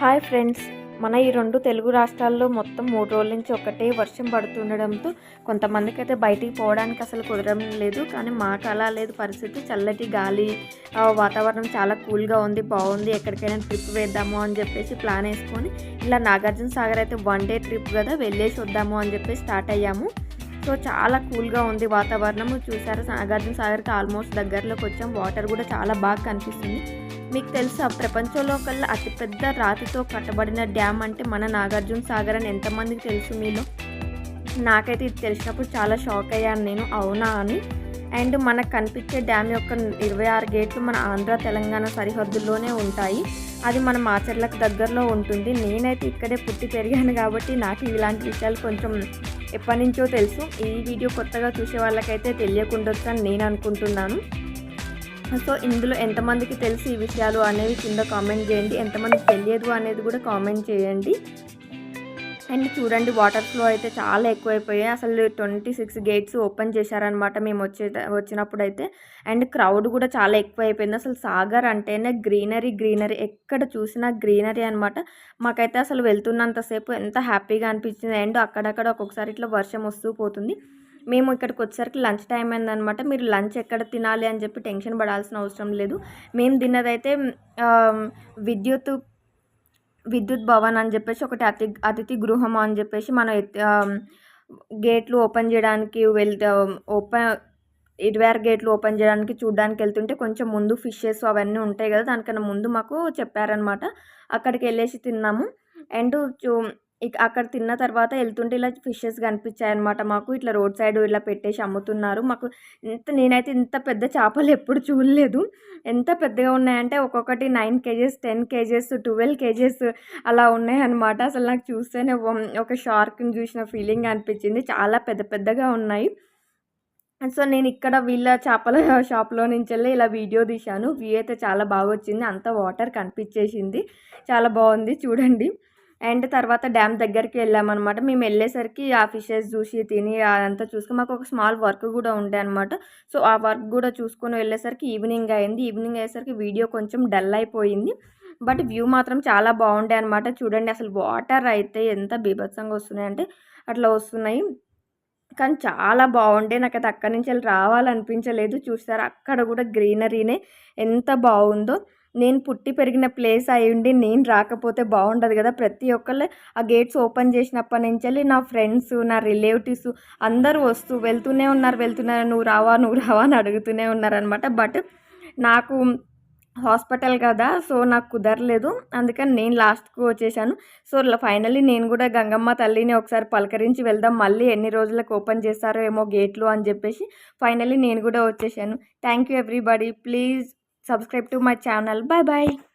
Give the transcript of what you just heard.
Hi friends. మన ఈ రెండు తెలుగు రాష్ట్రాల్లో మొత్తం మూడు రోజుల నుంచి ఒకటే వర్షం పడుతుండడంతో కొంతమందికి అయితే బయటికి పోవడానికి అసలు కుదరడం లేదు. కానీ మాకు అలా లేదు. పరిస్థితి చల్లటి గాలి ఆ, వాతావరణం చాలా కూల్గా ఉంది బాగుంది. ఎక్కడికైనా ట్రిప్ వేద్దాము అని చెప్పేసి ప్లాన్ వేసుకొని ఇలా నాగార్జున సాగర్ అయితే వన్ డే ట్రిప్ కదా వెళ్ళేసి వద్దాము అని చెప్పేసి స్టార్ట్ అయ్యాము. సో చాలా కూల్గా ఉంది వాతావరణం. చూసారా నాగార్జున సాగర్కి ఆల్మోస్ట్ దగ్గరలోకి వచ్చాం. వాటర్ కూడా చాలా బాగా కనిపిస్తుంది. మీకు తెలుసా ప్రపంచంలో కల్లా అతిపెద్ద రాతితో కట్టబడిన డ్యామ్ అంటే మన నాగార్జున సాగర్ అని ఎంతమందికి తెలుసు మీలో? నాకైతే ఇది తెలిసినప్పుడు చాలా షాక్ అయ్యాను నేను. అవునా అని. అండ్ మనకు కనిపించే డ్యామ్ యొక్క ఇరవై ఆరు గేట్లు మన ఆంధ్ర తెలంగాణ సరిహద్దుల్లోనే ఉంటాయి. అది మన మాచర్లకు దగ్గరలో ఉంటుంది. నేనైతే ఇక్కడే పుట్టి పెరిగాను కాబట్టి నాకు ఇలాంటి విషయాలు కొంచెం ఎప్పటి నుంచో తెలుసు. ఈ వీడియో కొత్తగా చూసే వాళ్ళకైతే తెలియకుండొచ్చు అని నేను అనుకుంటున్నాను. సో ఇందులో ఎంతమందికి తెలుసు ఈ విషయాలు అనేవి కింద కామెంట్ చేయండి. ఎంతమందికి తెలియదు అనేది కూడా కామెంట్ చేయండి. అండ్ చూడండి వాటర్ ఫ్లో అయితే చాలా ఎక్కువైపోయాయి. అసలు ట్వంటీ సిక్స్ గేట్స్ ఓపెన్ చేశారనమాట మేము వచ్చే వచ్చినప్పుడు అయితే అండ్ క్రౌడ్ కూడా చాలా ఎక్కువ అయిపోయింది అసలు సాగర్ అంటేనే గ్రీనరీ గ్రీనరీ ఎక్కడ చూసినా గ్రీనరీ అనమాట మాకైతే అసలు వెళ్తున్నంతసేపు ఎంత హ్యాపీగా అనిపించింది. అండ్ అక్కడక్కడ ఒక్కొక్కసారి ఇట్లా వర్షం వస్తూ పోతుంది. మేము ఇక్కడికి వచ్చేసరికి లంచ్ టైం అయిందనమాట. మీరు లంచ్ ఎక్కడ తినాలి అని చెప్పి టెన్షన్ పడాల్సిన అవసరం లేదు. మేము తిన్నదైతే విద్యుత్ విద్యుత్ భవన్ అని చెప్పేసి ఒకటి అతి అతిథి గృహం అని చెప్పేసి మనం గేట్లు ఓపెన్ చేయడానికి వెళ్తే ఓపెన్ ఇరవై ఆరు గేట్లు ఓపెన్ చేయడానికి చూడడానికి వెళ్తుంటే కొంచెం ముందు ఫిషెస్ అవన్నీ ఉంటాయి కదా దానికన్నా ముందు మాకు చెప్పారనమాట. అక్కడికి వెళ్ళేసి తిన్నాము. అండ్ చూ ఇక అక్కడ తిన్న తర్వాత వెళ్తుంటే ఇలా ఫిషెస్ కనిపించాయి అనమాట మాకు. ఇట్లా రోడ్ సైడ్ ఇలా పెట్టేసి అమ్ముతున్నారు. మాకు ఇంత నేనైతే ఇంత పెద్ద చేపలు ఎప్పుడు చూడలేదు. ఎంత పెద్దగా ఉన్నాయంటే ఒక్కొక్కటి nine kgs ten kgs twelve kgs అలా ఉన్నాయన్నమాట. అసలు నాకు చూస్తేనే ఒక షార్క్ని చూసిన ఫీలింగ్ అనిపించింది. చాలా పెద్ద పెద్దగా ఉన్నాయి. సో నేను ఇక్కడ వీళ్ళ చేపల షాప్లో నుంచి వెళ్ళి ఇలా వీడియో తీశాను. వ్యూ అయితే చాలా బాగా వచ్చింది అంత వాటర్ కనిపించేసింది. చాలా బాగుంది. చూడండి. అండ్ తర్వాత డ్యామ్ దగ్గరికి వెళ్ళామన్నమాట. మేము వెళ్ళేసరికి ఆ ఫిషెస్ చూసి తిని అదంతా చూసుకుని మాకు ఒక స్మాల్ వర్క్ కూడా ఉండే అనమాట సో ఆ వర్క్ కూడా చూసుకొని వెళ్ళేసరికి ఈవినింగ్ అయింది. ఈవినింగ్ అయ్యేసరికి వీడియో కొంచెం డల్ అయిపోయింది. బట్ వ్యూ మాత్రం చాలా బాగుండే అనమాట చూడండి అసలు వాటర్ అయితే ఎంత బీభత్సంగా వస్తున్నాయి అంటే అట్లా వస్తున్నాయి. కానీ చాలా బాగుండే. నాకు అది అక్కడి నుంచి వెళ్ళి రావాలనిపించలేదు. చూస్తారు అక్కడ కూడా గ్రీనరీనే ఎంత బాగుందో. నేను పుట్టి పెరిగిన ప్లేస్ అయి ఉండి నేను రాకపోతే బాగుండదు కదా. ప్రతి ఒక్కళ్ళు ఆ గేట్స్ ఓపెన్ చేసినప్పటి నుంచి నా ఫ్రెండ్స్ నా రిలేటివ్స్ అందరూ వస్తూ వెళ్తూనే ఉన్నారు వెళ్తున్నారు. నువ్వు రావా నువ్వు రావా అని అడుగుతూనే ఉన్నారనమాట బట్ నాకు హాస్పిటల్ కదా సో నాకు కుదరలేదు. అందుకని నేను లాస్ట్కు వచ్చేసాను. సో ఫైనల్లీ నేను కూడా గంగమ్మ తల్లిని ఒకసారి పలకరించి వెళ్దాం. మళ్ళీ ఎన్ని రోజులకు ఓపెన్ చేస్తారో ఏమో గేట్లు అని చెప్పేసి ఫైనల్లీ నేను కూడా వచ్చేసాను. Thank you everybody. Please subscribe to my channel. Bye bye